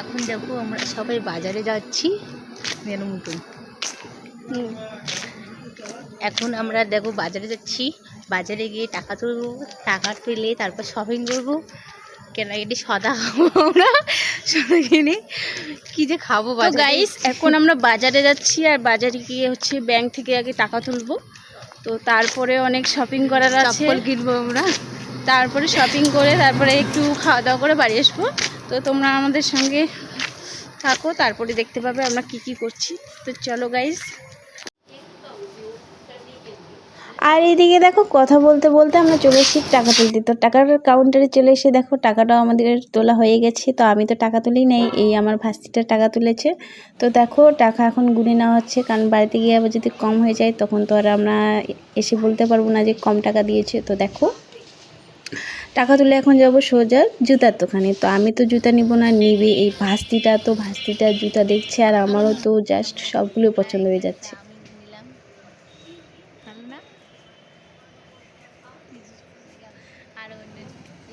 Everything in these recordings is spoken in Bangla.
এখন দেখো আমরা সবাই বাজারে যাচ্ছি। মেনু মতন। এখন আমরা দেখো বাজারে যাচ্ছি। বাজারে গিয়ে টাকা তুলবো টাকা তুলে তারপর শপিং করব। কেনাকাটি সদা খাব আমরা। সদা কিনে কী যে খাব গাইস এখন আমরা বাজারে যাচ্ছি আর বাজারে গিয়ে হচ্ছে ব্যাংক থেকে আগে টাকা তুলবো। তো তারপরে অনেক শপিং করার আছে। কিনবো আমরা। তারপরে শপিং করে তারপরে একটু খাওয়া দাওয়া করে বাড়ি আসব। তো তোমরা আমাদের সঙ্গে থাকো তারপরে দেখতে পাবে আমরা কি কি করছি। তো চলো গাইস আর এইদিকে দেখো, কথা বলতে বলতে আমরা চলে এসেছি টাকা তুলতে। তো টাকার কাউন্টারে চলে এসে দেখো, টাকাটাও আমাদের তোলা হয়ে গেছে। তো আমি তো টাকা তুলি নেই, এই আমার ভাস্তিটা টাকা তুলেছে। তো দেখো, টাকা এখন গুনে নেওয়া হচ্ছে, কারণ বাড়িতে গিয়ে আবার যদি কম হয়ে যায়, তখন তো আর আমরা এসে বলতে পারব না যে কম টাকা দিয়েছে। তো দেখো, টাকা তুলে এখন যাব সোজা জুতার দোকানে। তো আমি তো জুতা নিব না, নিবি। এই ভাস্তিটা তো, ভাস্তিটা জুতা দেখছে, আর আমারও তো জাস্ট সবগুলো পছন্দ হয়ে যাচ্ছে নিলাম ভালো না আর অন্য- এই জায়গায় আমাদের বাড়ি।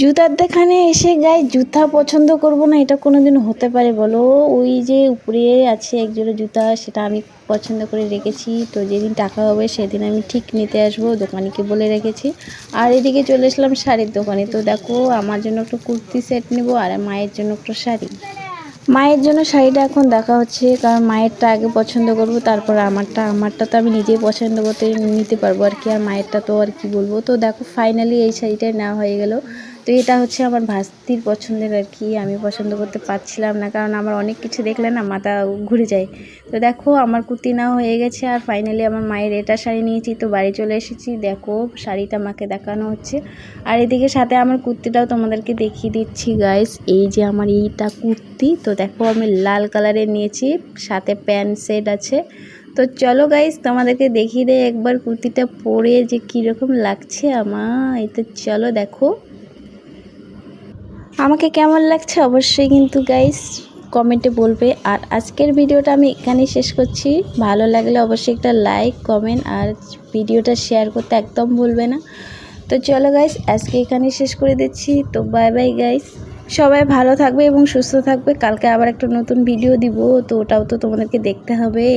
জুতার দোকানে এসে গায়ে জুতা পছন্দ করব না, এটা কোনো দিন হতে পারে বলো? ওই যে উপরে আছে একজোড়া জুতা, সেটা আমি পছন্দ করে রেখেছি। তো যেদিন টাকা হবে সেদিন আমি ঠিক নিতে আসব, দোকানিকে বলে রেখেছি। আর এদিকে চলে এসলাম শাড়ির দোকানে। তো দেখো, আমার জন্য একটু কুর্তি সেট নেব আর মায়ের জন্য একটু শাড়ি। মায়ের জন্য শাড়িটা এখন দেখা হচ্ছে, কারণ মায়েরটা আগে পছন্দ করব, তারপর আমারটা আমারটা তো আমি নিজেই পছন্দ করতে নিতে পারব আর কি, আর মায়েরটা তো আর কি বলব। তো দেখো ফাইনালি এই শাড়িটাই নেওয়া হয়ে গেল। তো এটা হচ্ছে আমার ভাস্তির পছন্দের আর কি। আমি পছন্দ করতে পারছিলাম না, কারণ আমার অনেক কিছু দেখলে না মাথা ঘুরে যায়। তো দেখো, আমার কুর্তি নেওয়া হয়ে গেছে আর ফাইনালি আমার মায়ের এটা শাড়ি নিয়েছি, তো বাড়ি চলে এসেছি। দেখো, শাড়িটা মাকে দেখানো হচ্ছে। আর এদিকে সাথে আমার কুর্তিটাও তোমাদেরকে দেখিয়ে দিচ্ছি গাইস এই যে আমার এইটা কুর্তি, তো দেখো আমি লাল কালারের নিয়েছি, সাথে প্যান্ট সেট আছে। তো চলো গাইস তোমাদেরকে দেখিয়ে দেয় একবার কুর্তিটা পরে যে কীরকম লাগছে আমার এটা চলো, দেখো। আমাকে কেমন লাগছে অবশ্যই কিন্তু গাইস কমেন্টে বলবে। আর আজকের ভিডিওটা আমি এখানেই শেষ করছি। ভালো লাগলে অবশ্যই একটা লাইক কমেন্ট আর ভিডিওটা শেয়ার করতে একদম ভুলবে না। তো চলো গাইস আজকে এখানেই শেষ করে দিচ্ছি। তো বাই বাই গাইস সবাই ভালো থাকবে এবং সুস্থ থাকবে। কালকে আবার একটা নতুন ভিডিও দিব, তো ওটাও তো তোমাদেরকে দেখতে হবে।